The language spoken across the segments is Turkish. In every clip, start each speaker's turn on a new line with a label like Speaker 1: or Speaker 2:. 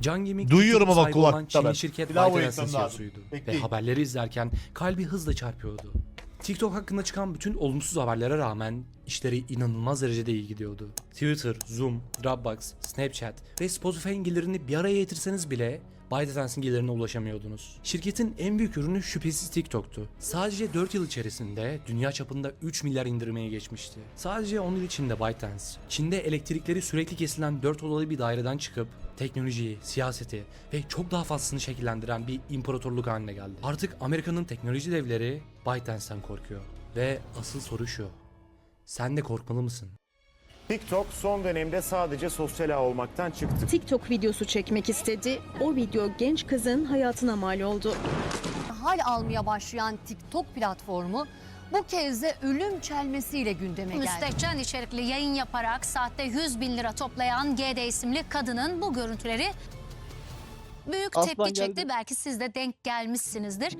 Speaker 1: Can Gaming
Speaker 2: Duyuyorum ama
Speaker 1: sahibi olan
Speaker 2: kulakta
Speaker 1: Çinli
Speaker 2: ben.
Speaker 1: şirket ByteDance'ın. CEO'suydu. Ve haberleri izlerken kalbi hızla çarpıyordu. TikTok hakkında çıkan bütün olumsuz haberlere rağmen işleri inanılmaz derecede iyi gidiyordu. Twitter, Zoom, Dropbox, Snapchat ve Spotify'ın gelirini bir araya getirseniz bile ByteDance'in gelirine ulaşamıyordunuz. Şirketin en büyük ürünü şüphesiz TikTok'tu. Sadece 4 yıl içerisinde dünya çapında 3 milyar indirmeye geçmişti. Sadece 10 yıl içinde ByteDance, Çin'de elektrikleri sürekli kesilen 4 odalı bir daireden çıkıp teknolojiyi, siyaseti ve çok daha fazlasını şekillendiren bir imparatorluk haline geldi. Artık Amerika'nın teknoloji devleri ByteDance'ten korkuyor. Ve asıl soru şu. Sen de korkmalı mısın?
Speaker 3: TikTok son dönemde sadece sosyal ağ olmaktan çıktı.
Speaker 4: TikTok videosu çekmek istedi. O video genç kızın hayatına mal oldu.
Speaker 5: hal almaya başlayan TikTok platformu bu kez de ölüm çelmesiyle gündeme geldi.
Speaker 6: Müstehcen içerikli yayın yaparak saatte 100 bin lira toplayan GD isimli kadının bu görüntüleri büyük
Speaker 7: Aslan
Speaker 6: tepki çekti.
Speaker 7: geldi.
Speaker 6: Belki siz de denk gelmişsinizdir.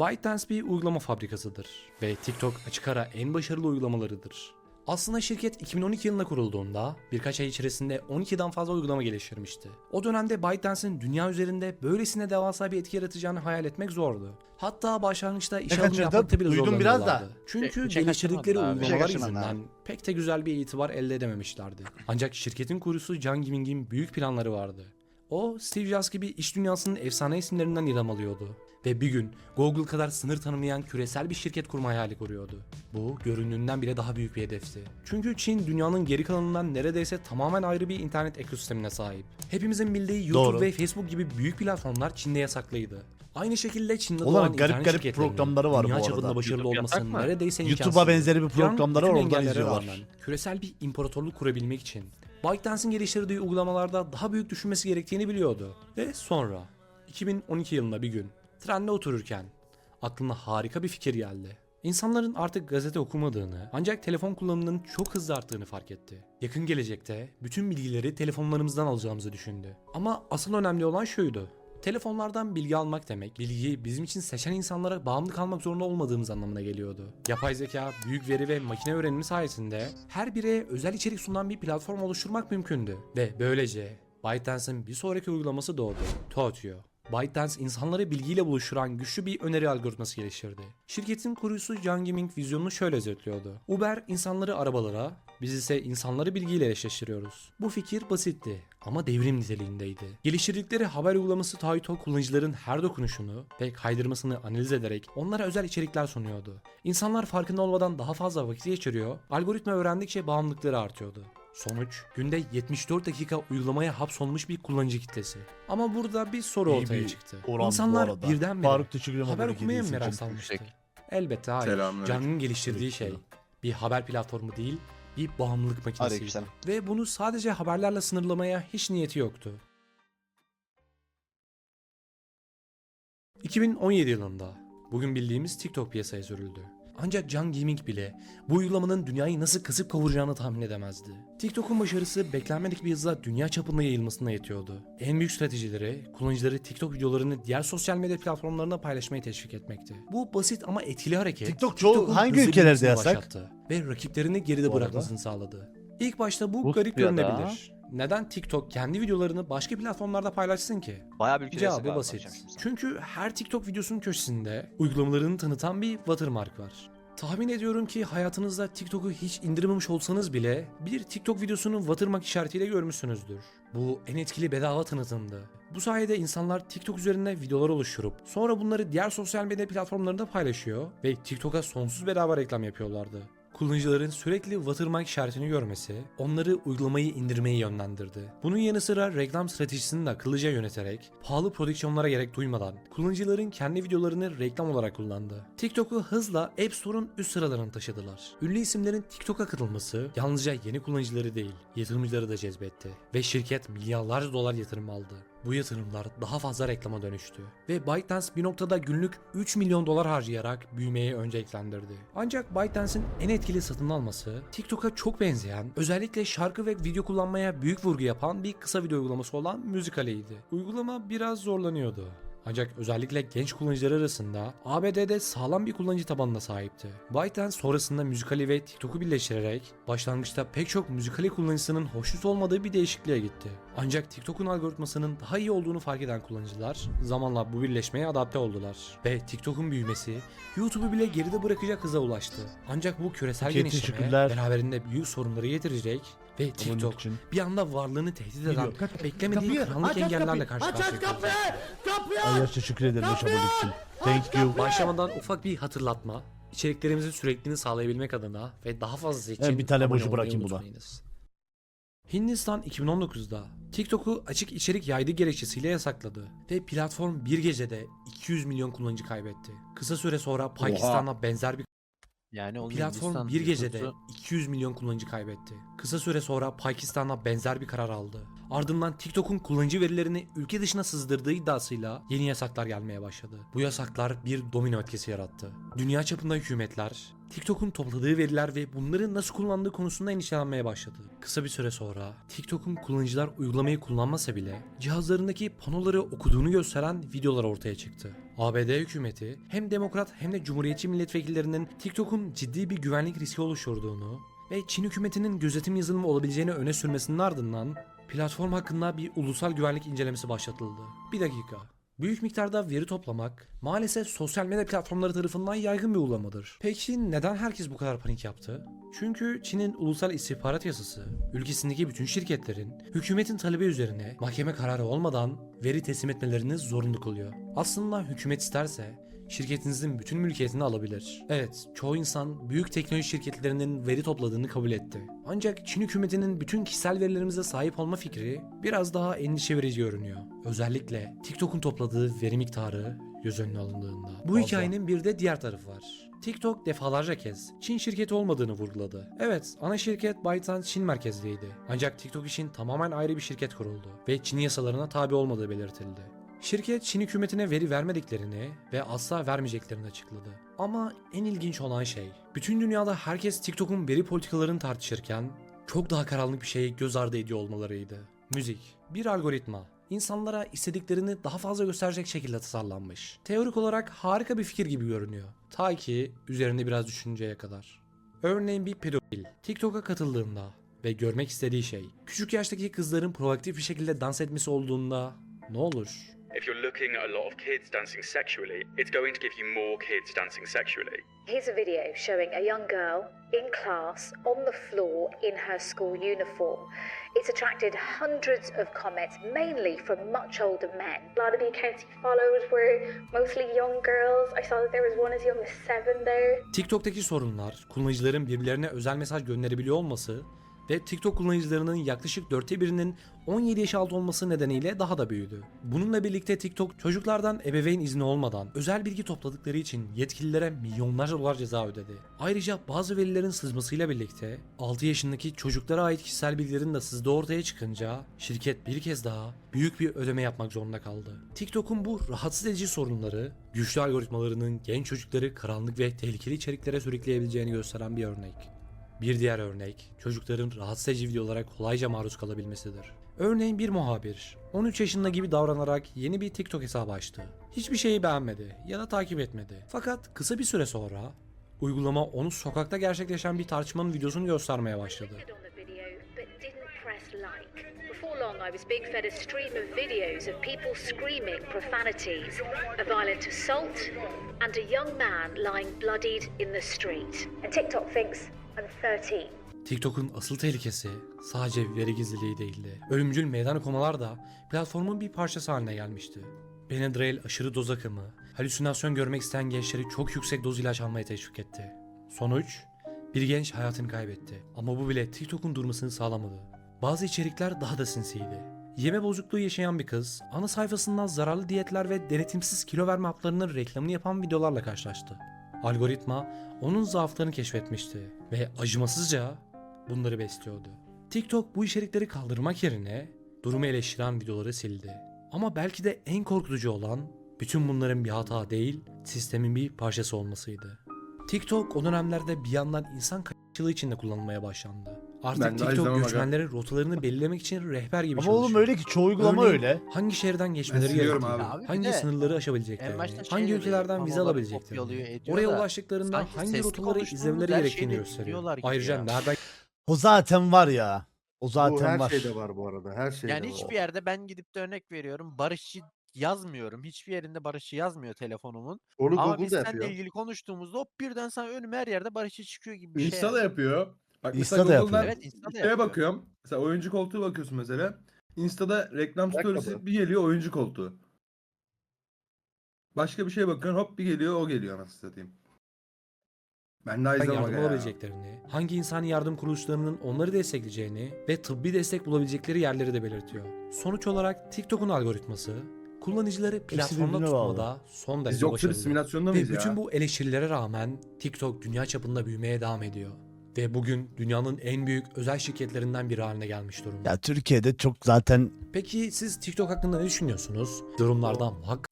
Speaker 1: ByteDance bir uygulama fabrikasıdır ve TikTok açık ara en başarılı uygulamalarıdır. Aslında şirket 2012 yılında kurulduğunda birkaç ay içerisinde 12'den fazla uygulama geliştirmişti. O dönemde ByteDance'in dünya üzerinde böylesine devasa bir etki yaratacağını hayal etmek zordu. Hatta başlangıçta iş alımı yapmakta bile
Speaker 2: Duydum biraz da.
Speaker 1: zorlanıyorlardı. Çünkü
Speaker 7: Bir şey
Speaker 1: geliştirdikleri
Speaker 7: abi. Şey
Speaker 1: uygulamalar yüzünden pek de güzel bir itibar elde edememişlerdi. Ancak şirketin kurucusu Can Giming'in büyük planları vardı. O Steve Jobs gibi iş dünyasının efsane isimlerinden ilham alıyordu. Ve bir gün Google kadar sınır tanımayan küresel bir şirket kurma hayali kuruyordu. Bu göründüğünden bile daha büyük bir hedefti. Çünkü Çin dünyanın geri kalanından neredeyse tamamen ayrı bir internet ekosistemine sahip. Hepimizin bildiği YouTube
Speaker 2: Doğru.
Speaker 1: ve Facebook gibi büyük platformlar Çin'de yasaklıydı. Aynı şekilde Çin'de
Speaker 2: Ulan
Speaker 1: doğan
Speaker 2: garip garip programları var bu
Speaker 1: dünya
Speaker 2: arada.
Speaker 1: çapında başarılı
Speaker 7: YouTube yasak
Speaker 1: olması
Speaker 7: mı?
Speaker 1: neredeyse
Speaker 2: YouTube'a
Speaker 1: imkansızdı.
Speaker 2: benzeri bir programları var, oradan izliyorlar.
Speaker 1: rağmen Küresel bir imparatorluk kurabilmek için ByteDance'in geliştirdiği uygulamalarda daha büyük düşünmesi gerektiğini biliyordu. Ve sonra 2012 yılında bir gün trende otururken aklına harika bir fikir geldi. İnsanların artık gazete okumadığını ancak telefon kullanımının çok hızlı arttığını fark etti. Yakın gelecekte bütün bilgileri telefonlarımızdan alacağımızı düşündü. Ama asıl önemli olan şuydu. Telefonlardan bilgi almak demek, bilgiyi bizim için seçen insanlara bağımlı kalmak zorunda olmadığımız anlamına geliyordu. Yapay zeka, büyük veri ve makine öğrenimi sayesinde her bireye özel içerik sunan bir platform oluşturmak mümkündü. Ve böylece ByteDance'ın bir sonraki uygulaması doğdu. Totio. ByteDance insanları bilgiyle buluşturan güçlü bir öneri algoritması geliştirdi. Şirketin kurucusu Can Gaming vizyonunu şöyle özetliyordu. Uber insanları arabalara, biz ise insanları bilgiyle eşleştiriyoruz. Bu fikir basitti ama devrim niteliğindeydi. Geliştirdikleri haber uygulaması Taito kullanıcıların her dokunuşunu ve kaydırmasını analiz ederek onlara özel içerikler sunuyordu. İnsanlar farkında olmadan daha fazla vakit geçiriyor, algoritma öğrendikçe bağımlılıkları artıyordu. Sonuç, günde 74 dakika uygulamaya hapsolmuş bir kullanıcı kitlesi. Ama burada bir soru
Speaker 2: İyi
Speaker 1: ortaya
Speaker 2: bir
Speaker 1: çıktı.
Speaker 2: oran bu
Speaker 1: İnsanlar
Speaker 2: arada.
Speaker 1: birdenbire
Speaker 2: Faruk teşekkür ederim
Speaker 1: haber okumaya mı merak salmıştı?
Speaker 7: Yüksek.
Speaker 1: Elbette hayır.
Speaker 8: Selamünaleyküm.
Speaker 1: Can'ın geliştirdiği şey bir haber platformu değil, bir bağımlılık makinesiydi.
Speaker 7: Aleykümselam.
Speaker 1: Ve bunu sadece haberlerle sınırlamaya hiç niyeti yoktu. 2017 yılında bugün bildiğimiz TikTok piyasaya sürüldü. Ancak Can Gaming bile bu uygulamanın dünyayı nasıl kasıp kavuracağını tahmin edemezdi. TikTok'un başarısı beklenmedik bir hızla dünya çapında yayılmasına yetiyordu. En büyük stratejileri kullanıcıları TikTok videolarını diğer sosyal medya platformlarına paylaşmayı teşvik etmekti. Bu basit ama etkili hareket
Speaker 2: TikTok çoğu- hangi ülkelerde yasak?
Speaker 1: başlattı Ve rakiplerini geride
Speaker 2: Bu
Speaker 1: bırakmasını sağladı. İlk başta bu
Speaker 7: Rusya
Speaker 1: garip görünebilir. Neden TikTok kendi videolarını başka platformlarda paylaşsın ki?
Speaker 7: Bayağı bir yasak
Speaker 1: Cevabı basit. Çünkü her TikTok videosunun köşesinde uygulamalarını tanıtan bir watermark var. Tahmin ediyorum ki hayatınızda TikTok'u hiç indirmemiş olsanız bile bir TikTok videosunu watermark işaretiyle görmüşsünüzdür. Bu en etkili bedava tanıtımdı. Bu sayede insanlar TikTok üzerine videolar oluşturup sonra bunları diğer sosyal medya platformlarında paylaşıyor ve TikTok'a sonsuz bedava reklam yapıyorlardı. Kullanıcıların sürekli watermark işaretini görmesi onları uygulamayı indirmeye yönlendirdi. Bunun yanı sıra reklam stratejisini de akıllıca yöneterek pahalı prodüksiyonlara gerek duymadan kullanıcıların kendi videolarını reklam olarak kullandı. TikTok'u hızla App Store'un üst sıralarına taşıdılar. Ünlü isimlerin TikTok'a katılması yalnızca yeni kullanıcıları değil yatırımcıları da cezbetti ve şirket milyarlarca dolar yatırım aldı. Bu yatırımlar daha fazla reklama dönüştü ve ByteDance bir noktada günlük 3 milyon dolar harcayarak büyümeyi önceliklendirdi. Ancak ByteDance'in en etkili satın alması TikTok'a çok benzeyen, özellikle şarkı ve video kullanmaya büyük vurgu yapan bir kısa video uygulaması olan Musical.ly'ydi. Uygulama biraz zorlanıyordu. Ancak özellikle genç kullanıcılar arasında ABD'de sağlam bir kullanıcı tabanına sahipti. ByteDance sonrasında müzikali ve TikTok'u birleştirerek başlangıçta pek çok müzikali kullanıcısının hoşnut olmadığı bir değişikliğe gitti. Ancak TikTok'un algoritmasının daha iyi olduğunu fark eden kullanıcılar zamanla bu birleşmeye adapte oldular. Ve TikTok'un büyümesi YouTube'u bile geride bırakacak hıza ulaştı. Ancak bu küresel genişleme beraberinde büyük sorunları getirecek ve TikTok
Speaker 2: için.
Speaker 1: bir anda varlığını tehdit eden
Speaker 2: Geliyor. Kaç-
Speaker 1: beklemediği
Speaker 2: kapıyı,
Speaker 1: karanlık
Speaker 2: aç, aç
Speaker 1: engellerle
Speaker 2: kapıyı,
Speaker 1: karşı
Speaker 2: aç, aç
Speaker 1: karşıya kalacak.
Speaker 2: Ayyaş teşekkür ederim yaşamadık için. Thank you.
Speaker 1: Başlamadan ufak bir hatırlatma. İçeriklerimizin sürekliliğini sağlayabilmek adına ve daha fazlası için
Speaker 2: Evet, bir tane
Speaker 1: abone olmayı
Speaker 2: bırakayım buna.
Speaker 1: unutmayınız. Hindistan 2019'da TikTok'u açık içerik yaydığı gerekçesiyle yasakladı ve platform bir gecede 200 milyon kullanıcı kaybetti. Kısa süre sonra Pakistan'la benzer bir
Speaker 7: Yani onun
Speaker 1: platform bir gecede
Speaker 7: nüfusu
Speaker 1: 200 milyon kullanıcı kaybetti. Kısa süre sonra Pakistan'la benzer bir karar aldı. Ardından TikTok'un kullanıcı verilerini ülke dışına sızdırdığı iddiasıyla yeni yasaklar gelmeye başladı. Bu yasaklar bir domino etkisi yarattı. Dünya çapında hükümetler TikTok'un topladığı veriler ve bunları nasıl kullandığı konusunda endişelenmeye başladı. Kısa bir süre sonra TikTok'un kullanıcılar uygulamayı kullanmasa bile cihazlarındaki panoları okuduğunu gösteren videolar ortaya çıktı. ABD hükümeti hem demokrat hem de cumhuriyetçi milletvekillerinin TikTok'un ciddi bir güvenlik riski oluşturduğunu ve Çin hükümetinin gözetim yazılımı olabileceğini öne sürmesinin ardından platform hakkında bir ulusal güvenlik incelemesi başlatıldı. Bir dakika. Büyük miktarda veri toplamak maalesef sosyal medya platformları tarafından yaygın bir uygulamadır. Peki neden herkes bu kadar panik yaptı? Çünkü Çin'in ulusal istihbarat yasası ülkesindeki bütün şirketlerin hükümetin talebi üzerine mahkeme kararı olmadan veri teslim etmelerini zorunlu kılıyor. Aslında hükümet isterse şirketinizin bütün mülkiyetini alabilir. Evet, çoğu insan büyük teknoloji şirketlerinin veri topladığını kabul etti. Ancak Çin hükümetinin bütün kişisel verilerimize sahip olma fikri biraz daha endişe verici görünüyor. Özellikle TikTok'un topladığı veri miktarı göz önüne alındığında. Bu hikayenin bir de diğer tarafı var. TikTok defalarca kez Çin şirketi olmadığını vurguladı. Evet, ana şirket ByteDance Çin merkezliydi. Ancak TikTok için tamamen ayrı bir şirket kuruldu ve Çin yasalarına tabi olmadığı belirtildi. Şirket Çin hükümetine veri vermediklerini ve asla vermeyeceklerini açıkladı. Ama en ilginç olan şey, bütün dünyada herkes TikTok'un veri politikalarını tartışırken çok daha karanlık bir şeyi göz ardı ediyor olmalarıydı. Müzik, bir algoritma. İnsanlara istediklerini daha fazla gösterecek şekilde tasarlanmış. Teorik olarak harika bir fikir gibi görünüyor. Ta ki üzerinde biraz düşünceye kadar. Örneğin bir pedofil TikTok'a katıldığında ve görmek istediği şey küçük yaştaki kızların proaktif bir şekilde dans etmesi olduğunda ne olur?
Speaker 8: If you're looking at a lot of kids dancing sexually, it's going to give you more kids dancing sexually.
Speaker 9: Here's a video showing a young girl in class on the floor in her school uniform. It's attracted hundreds of comments, mainly from much older men.
Speaker 10: A lot of the accounts he followed were mostly young girls. I saw that there was one as young as seven there.
Speaker 1: TikTok'taki sorunlar, kullanıcıların birbirlerine özel mesaj gönderebiliyor olması ve TikTok kullanıcılarının yaklaşık dörtte birinin 17 yaş altı olması nedeniyle daha da büyüdü. Bununla birlikte TikTok çocuklardan ebeveyn izni olmadan özel bilgi topladıkları için yetkililere milyonlarca dolar ceza ödedi. Ayrıca bazı verilerin sızmasıyla birlikte 6 yaşındaki çocuklara ait kişisel bilgilerin de sızdığı ortaya çıkınca şirket bir kez daha büyük bir ödeme yapmak zorunda kaldı. TikTok'un bu rahatsız edici sorunları güçlü algoritmalarının genç çocukları karanlık ve tehlikeli içeriklere sürükleyebileceğini gösteren bir örnek. Bir diğer örnek, çocukların rahatsız edici videolara kolayca maruz kalabilmesidir. Örneğin bir muhabir, 13 yaşında gibi davranarak yeni bir TikTok hesabı açtı. Hiçbir şeyi beğenmedi ya da takip etmedi. Fakat kısa bir süre sonra uygulama onu sokakta gerçekleşen bir tartışmanın videosunu göstermeye başladı.
Speaker 9: Clicked on the video but didn't press like. Before long, I was being fed a stream of videos of people screaming profanities, a violent assault, and a young man lying bloodied in the street.
Speaker 10: And TikTok thinks I'm 13.
Speaker 1: TikTok'un asıl tehlikesi sadece veri gizliliği değildi. Ölümcül meydan okumalar da platformun bir parçası haline gelmişti. Benadryl aşırı doz akımı, halüsinasyon görmek isteyen gençleri çok yüksek doz ilaç almaya teşvik etti. Sonuç, bir genç hayatını kaybetti. Ama bu bile TikTok'un durmasını sağlamadı. Bazı içerikler daha da sinsiydi. Yeme bozukluğu yaşayan bir kız, ana sayfasından zararlı diyetler ve denetimsiz kilo verme haplarının reklamını yapan videolarla karşılaştı. Algoritma onun zaaflarını keşfetmişti ve acımasızca bunları besliyordu. TikTok bu içerikleri kaldırmak yerine durumu eleştiren videoları sildi. Ama belki de en korkutucu olan bütün bunların bir hata değil, sistemin bir parçası olmasıydı. TikTok o dönemlerde bir yandan insan kaççılığı için de kullanılmaya başlandı. Artık
Speaker 7: Ben de
Speaker 1: TikTok
Speaker 7: izlemem aga.
Speaker 1: göçmenlerin rotalarını belirlemek için rehber gibi
Speaker 2: Ama
Speaker 1: çalışıyor.
Speaker 2: oğlum öyle ki çoğu uygulama
Speaker 1: Örneğin,
Speaker 2: öyle.
Speaker 1: Hangi şehirden geçmeleri
Speaker 7: siliyorum
Speaker 1: gerektiğini,
Speaker 7: abi.
Speaker 11: Abi bir
Speaker 1: hangi
Speaker 11: de
Speaker 1: sınırları
Speaker 11: en
Speaker 1: aşabileceklerini,
Speaker 11: başta şey
Speaker 1: hangi ülkelerden vize
Speaker 11: panoları
Speaker 1: alabileceklerini,
Speaker 11: kopyalıyor, ediyor
Speaker 1: oraya
Speaker 11: da
Speaker 1: ulaştıklarında
Speaker 11: sanki
Speaker 1: hangi
Speaker 11: sesli
Speaker 1: rotaları
Speaker 11: konuştuğumuz
Speaker 1: izlemeleri
Speaker 11: her
Speaker 1: gerektiğini gösteriyor.
Speaker 11: gibi
Speaker 1: Ayrıca
Speaker 11: ya.
Speaker 1: nereden
Speaker 2: O zaten var ya. O
Speaker 7: Bu
Speaker 2: zaten
Speaker 7: her
Speaker 2: var.
Speaker 7: şeyde var bu arada. Her şeyde
Speaker 11: Yani
Speaker 7: var.
Speaker 11: hiçbir yerde ben gidip de örnek veriyorum barışçı yazmıyorum. Hiçbir yerinde barışçı yazmıyor telefonumun.
Speaker 7: Onu
Speaker 11: Ama
Speaker 7: Google
Speaker 11: biz
Speaker 7: da
Speaker 11: seninle
Speaker 7: yapıyor.
Speaker 11: ilgili konuştuğumuzda hop birden sana önüme her yerde barışçı çıkıyor gibi bir şey.
Speaker 12: Insta da yapıyor. Bak
Speaker 2: Insta
Speaker 12: mesela
Speaker 2: da
Speaker 12: Google'dan
Speaker 2: yapıyor.
Speaker 11: Evet Insta da
Speaker 12: şeye
Speaker 11: yapıyor.
Speaker 12: bakıyorum. Mesela oyuncu koltuğu bakıyorsun mesela. Insta'da reklam
Speaker 7: Ayakkabı.
Speaker 12: storiesi bir geliyor oyuncu koltuğu. Başka bir şeye bakıyorsun hop bir geliyor o geliyor anasını satayım. Ben daha izlemem
Speaker 1: yardım
Speaker 12: ya.
Speaker 1: alabileceklerini, hangi insani yardım kuruluşlarının onları destekleyeceğini ve tıbbi destek bulabilecekleri yerleri de belirtiyor. Sonuç olarak TikTok'un algoritması kullanıcıları platformda
Speaker 2: birbirine bağlı.
Speaker 1: tutmada son
Speaker 12: Biz
Speaker 1: derece
Speaker 12: yoksa
Speaker 1: başarılı.
Speaker 12: simülasyonda
Speaker 1: Ve
Speaker 12: mıyız
Speaker 1: bütün
Speaker 12: ya?
Speaker 1: bu eleştirilere rağmen TikTok dünya çapında büyümeye devam ediyor. Ve bugün dünyanın en büyük özel şirketlerinden biri haline gelmiş durumda.
Speaker 2: Ya Türkiye'de çok zaten
Speaker 1: Peki siz TikTok hakkında ne düşünüyorsunuz? Yorumlarda muhakkak